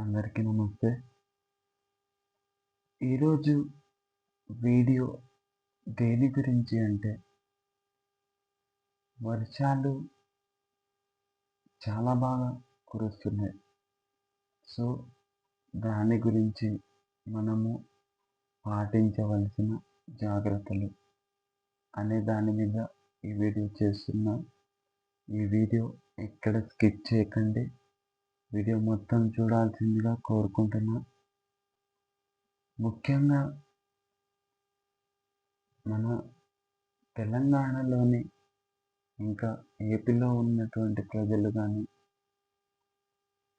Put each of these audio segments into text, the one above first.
అందరికీ నమస్తే. ఈరోజు వీడియో దేని గురించి అంటే వర్షాలు చాలా బాగా కురుస్తున్నాయి. సో దాని గురించి మనము పాటించవలసిన జాగ్రత్తలు అనే దాని మీద ఈ వీడియో చేస్తున్నా. ఈ వీడియో ఎక్కడ స్కిప్ చేయకండి. వీడియో మొత్తం చూడాల్సిందిగా కోరుకుంటున్నా. ముఖ్యంగా మన తెలంగాణలోని ఇంకా ఏపీలో ఉన్నటువంటి ప్రజలు కానీ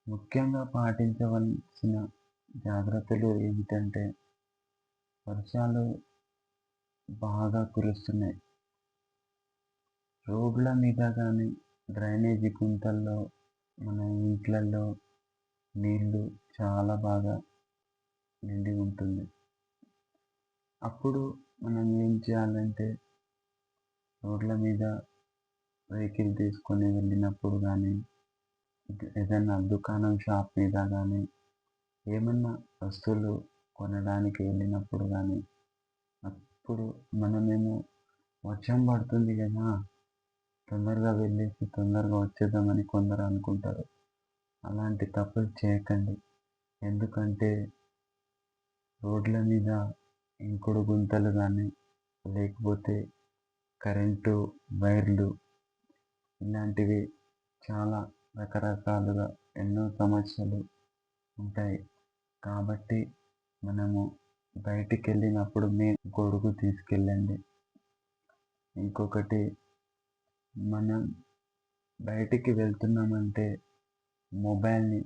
ముఖ్యంగా పాటించవలసిన జాగ్రత్తలు ఏమిటంటే వర్షాలు బాగా కురుస్తున్నాయి. రోడ్ల మీద కానీ డ్రైనేజీ గుంతల్లో మన ఇంట్లల్లో నీళ్ళు చాలా బాగా నిండి ఉంటుంది. అప్పుడు మనం ఏం చేయాలంటే రోడ్ల మీద వెహికల్ తీసుకొని వెళ్ళినప్పుడు కానీ ఏదైనా దుకాణం షాప్ మీద కానీ ఏమన్నా వస్తువులు కొనడానికి వెళ్ళినప్పుడు కానీ అప్పుడు మనమేమో వర్షం పడుతుంది కదా తొందరగా వెళ్ళేసి తొందరగా వచ్చేద్దామని కొందరు అనుకుంటారు. అలాంటి తప్పులు చేయకండి. ఎందుకంటే రోడ్ల మీద ఇంకుడు గుంతలు కానీ లేకపోతే కరెంటు వైర్లు ఇలాంటివి చాలా రకరకాలుగా ఎన్నో సమస్యలు ఉంటాయి. కాబట్టి మనము బయటికి వెళ్ళినప్పుడు మీ గొడుగు తీసుకెళ్ళండి. ఇంకొకటి మనం బయటికి వెళ్తున్నామంటే మొబైల్ని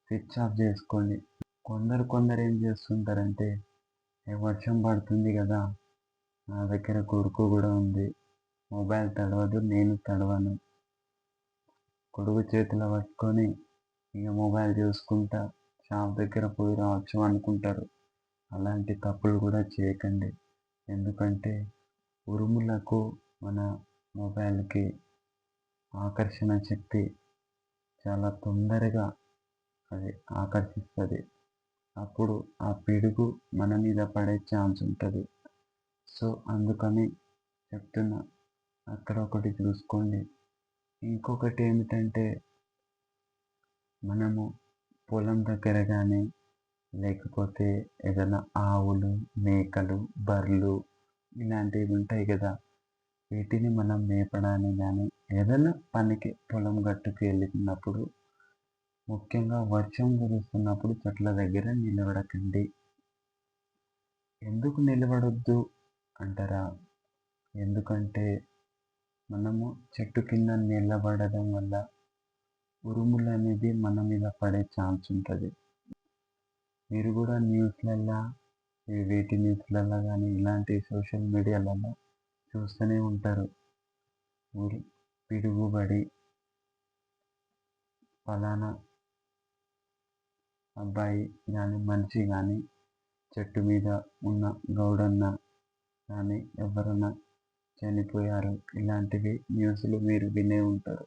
స్విచ్ ఆఫ్ చేసుకోండి కొందరు కొందరు ఏం చేస్తుంటారంటే వర్షం పడుతుంది కదా నా దగ్గర కొడుకు కూడా ఉంది మొబైల్ తడవదు నేను తడవను. కొడుకు చేతిలో పట్టుకొని ఇక మొబైల్ చూసుకుంటా షాప్ దగ్గర పోయి రావచ్చు అనుకుంటారు. అలాంటి తప్పులు కూడా చేయకండి. ఎందుకంటే ఉరుములకు మన మొబైల్కి ఆకర్షణ శక్తి చాలా తొందరగా అది ఆకర్షిస్తుంది. అప్పుడు ఆ పిడుగు మన మీద పడే ఛాన్స్ ఉంటుంది. సో అందుకని చెప్తున్నా అక్కడ ఒకటి చూసుకోండి. ఇంకొకటి ఏమిటంటే మనము పొలం దగ్గర కానీ లేకపోతే ఏదైనా ఆవులు మేకలు బర్రెలు ఇలాంటివి ఉంటాయి కదా వీటిని మనం మేపడాన్ని కానీ ఏదైనా పనికి పొలం గట్టుకు వెళ్ళినప్పుడు ముఖ్యంగా వర్షం కురుస్తున్నప్పుడు చెట్ల దగ్గర నిలబడకండి. ఎందుకు నిలబడొద్దు అంటారా? ఎందుకంటే మనము చెట్టు కింద నిలబడడం వల్ల ఉరుములు అనేది మన మీద పడే ఛాన్స్ ఉంటుంది. మీరు కూడా న్యూస్లల్లో వీటి న్యూస్లలో కానీ ఇలాంటి సోషల్ మీడియాలలో చూస్తూనే ఉంటారు. ఊరు పిడుగుబడి ఫలానా అబ్బాయి కానీ మనిషి కానీ చెట్టు మీద ఉన్న గౌడన్న కానీ ఎవరన్నా చనిపోయారు. ఇలాంటివి న్యూస్లు మీరు వినే ఉంటారు.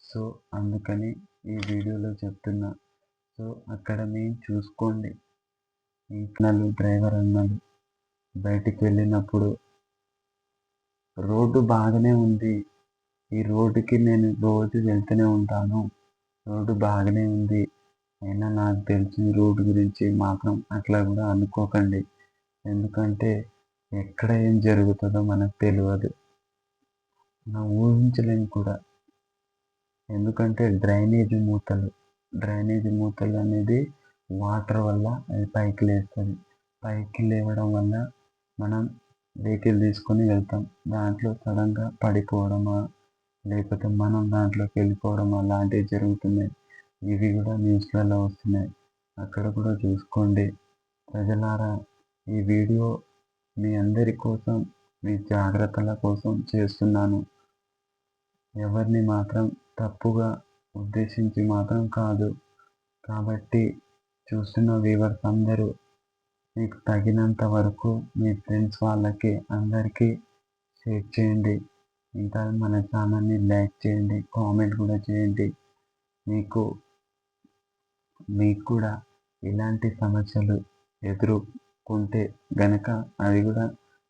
సో అందుకని ఈ వీడియోలో చెప్తున్నా. సో అక్కడ మేము చూసుకోండి ఇంట్లో డ్రైవర్ అన్నలు బయటికి వెళ్ళినప్పుడు రోడ్డు బాగానే ఉంది. ఈ రోడ్డుకి నేను రోజు వెళ్తూనే ఉంటాను. రోడ్డు బాగానే ఉంది. అయినా నాకు తెలిసిన రోడ్డు గురించి మాత్రం అట్లా కూడా అనుకోకండి. ఎందుకంటే ఎక్కడ ఏం జరుగుతుందో మనకు తెలియదు. మనం ఊహించలేము కూడా. ఎందుకంటే డ్రైనేజీ మూతలు డ్రైనేజీ మూతలు అనేది వాటర్ వల్ల అది పైకి లేస్తుంది. పైకి లేవడం వల్ల మనం వెహికల్ తీసుకొని వెళ్తాం. దాంట్లో సడన్గా పడిపోవడమా లేకపోతే మనం దాంట్లోకి వెళ్ళిపోవడమా అలాంటివి జరుగుతున్నాయి. ఇవి కూడా న్యూస్లలో వస్తున్నాయి. అక్కడ కూడా చూసుకోండి. ప్రజలారా ఈ వీడియో మీ అందరి కోసం మీ జాగ్రత్తల కోసం చేస్తున్నాను. ఎవరిని మాత్రం తప్పుగా ఉద్దేశించి మాత్రం కాదు. కాబట్టి చూస్తున్న వీవర్స్ అందరూ మీకు తగినంత వరకు మీ ఫ్రెండ్స్ వాళ్ళకి అందరికీ షేర్ చేయండి. ఇంకా మన ఛానల్ని లైక్ చేయండి కామెంట్ కూడా చేయండి. మీకు మీకు కూడా ఇలాంటి సమస్యలు ఎదుర్కొంటే గనక అది కూడా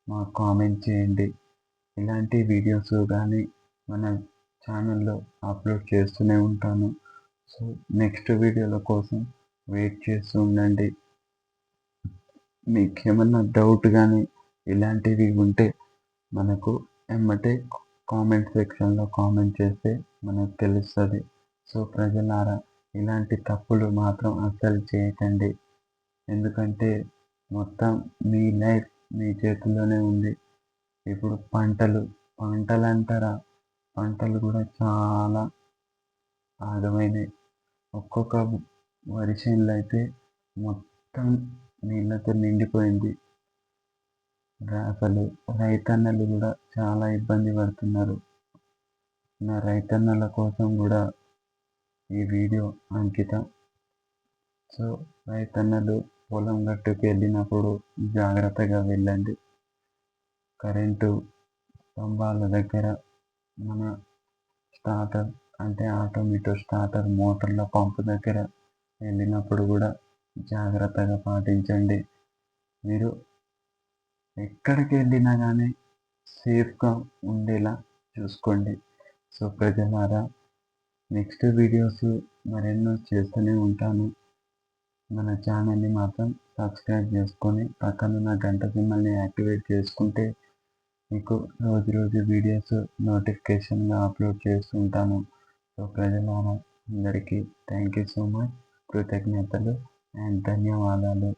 మాకు కామెంట్ చేయండి. ఇలాంటి వీడియోస్ కానీ మన ఛానల్లో అప్లోడ్ చేస్తూనే ఉంటాను. సో నెక్స్ట్ వీడియోల కోసం వెయిట్ చేస్తూ ఉండండి. మీకు ఏమన్నా డౌట్ కానీ ఇలాంటివి ఉంటే మనకు ఎమ్మటే కామెంట్ సెక్షన్లో కామెంట్ చేస్తే మనకు తెలుస్తుంది. సో ప్రజలారా ఇలాంటి తప్పులు మాత్రం అస్సలు చేయకండి. ఎందుకంటే మొత్తం మీ లైఫ్ మీ చేతిలోనే ఉంది. ఇప్పుడు పంటలు పంటలు అంటారా పంటలు కూడా చాలా ఆగమైనవి ఒక్కొక్క వరి చేనులు అయితే మొత్తం నీళ్ళతో నిండిపోయింది. అసలు రైతన్నలు కూడా చాలా ఇబ్బంది పడుతున్నారు. నా రైతన్నల కోసం కూడా ఈ వీడియో అంకితం. సో రైతన్నలు పొలం గట్టుకు వెళ్ళినప్పుడు జాగ్రత్తగా వెళ్ళండి. కరెంటు స్తంభాల దగ్గర మన స్టార్టర్ అంటే ఆటోమేటో స్టార్టర్ మోటార్ల పంపు దగ్గర వెళ్ళినప్పుడు కూడా జాగ్రత్తగా పాటించండి. మీరు ఎక్కడికి వెళ్ళినా కానీ సేఫ్గా ఉండేలా చూసుకోండి. సో ప్రజలారా నెక్స్ట్ వీడియోస్ మరెన్నో చేస్తూనే ఉంటాను. మన ఛానల్ని మాత్రం సబ్స్క్రైబ్ చేసుకొని పక్కనున్న గంట సింబల్ని యాక్టివేట్ చేసుకుంటే మీకు రోజు రోజు వీడియోస్ నోటిఫికేషన్గా అప్లోడ్ చేస్తుంటాను. సో ప్రజలారా అందరికీ థ్యాంక్ యూ సో మచ్. కృతజ్ఞతలు. ధన్యవాదాలు